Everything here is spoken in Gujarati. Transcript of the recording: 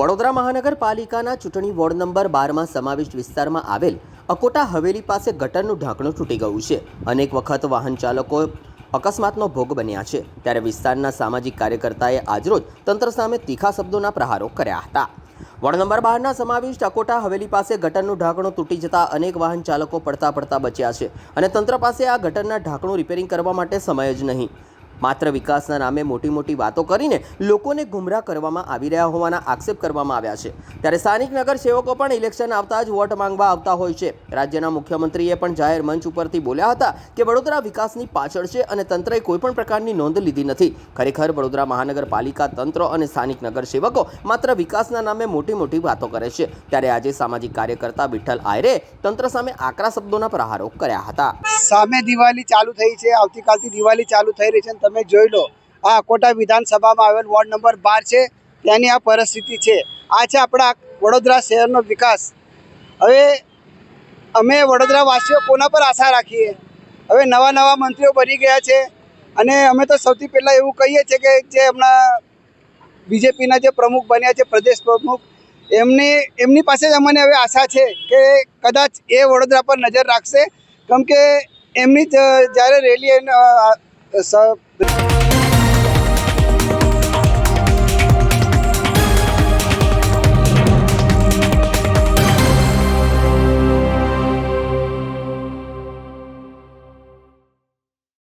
વડોદરા મહાનગરપાલિકાના ચૂંટણી વોર્ડ નંબર બારમાં સમાવિષ્ટ વિસ્તારમાં આવેલ અકોટા હવેલી પાસે ગટરનું ઢાંકણું તૂટી ગયું છે. અનેક વખત વાહન ચાલકો અકસ્માતનો ભોગ બન્યા છે. ત્યારે વિસ્તારના સામાજિક કાર્યકર્તાએ આજરોજ તંત્ર સામે તીખા શબ્દોના પ્રહારો કર્યા હતા. વોર્ડ નંબર બારના સમાવિષ્ટ અકોટા હવેલી પાસે ગટરનું ઢાંકણું તૂટી જતા અનેક વાહન ચાલકો પડતા પડતા બચ્યા છે અને તંત્ર પાસે આ ગટરના ઢાંકણું રિપેરિંગ કરવા માટે સમય જ નહીં. માત્ર વિકાસના નામે મોટી મોટી વાતો કરીને લોકોને ગુમરાહ કરવામાં આવી રહ્યા હોવાના આક્ષેપ કરવામાં આવ્યા છે. ત્યારે સ્થાનિક નગર સેવકો પણ ઇલેક્શન આવતા જ વોટ માંગવા આવતા હોય છે. રાજ્યના મુખ્યમંત્રીએ પણ જાહેર મંચ ઉપરથી બોલ્યા હતા કે વડોદરા વિકાસની પાછળ છે અને તંત્રએ કોઈપણ પ્રકારની નોંધ લીધી નથી. ખરેખર વડોદરા મહાનગરપાલિકા તંત્ર અને સ્થાનિક નગર સેવકો માત્ર વિકાસના નામે મોટી મોટી વાતો કરે છે. ત્યારે આજે સામાજિક કાર્યકર્તા વિઠ્ઠલ આયરે તંત્ર સામે આકરા શબ્દોના પ્રહારો કર્યા હતા. સામે દિવાળી ચાલુ થઈ છે. આવતીકાલથી દિવાળી ચાલુ થઈ રહી છે તમે જોઈ લો. આ અકોટા વિધાનસભામાં આવેલ વોર્ડ નંબર બાર છે. ત્યાંની આ પરિસ્થિતિ છે. આ છે આપણા વડોદરા શહેરનો વિકાસ. હવે અમે વડોદરાવાસીઓ કોના પર આશા રાખીએ? હવે નવા નવા મંત્રીઓ બની ગયા છે. અને અમે તો સૌથી પહેલાં એવું કહીએ છીએ કે જે હમણાં બીજેપીના જે પ્રમુખ બન્યા છે, પ્રદેશ પ્રમુખ, એમની એમની પાસે જ અમને હવે આશા છે કે કદાચ એ વડોદરા પર નજર રાખશે. કેમ કે એમની જ્યારે રેલી ਸਾਹਿਬ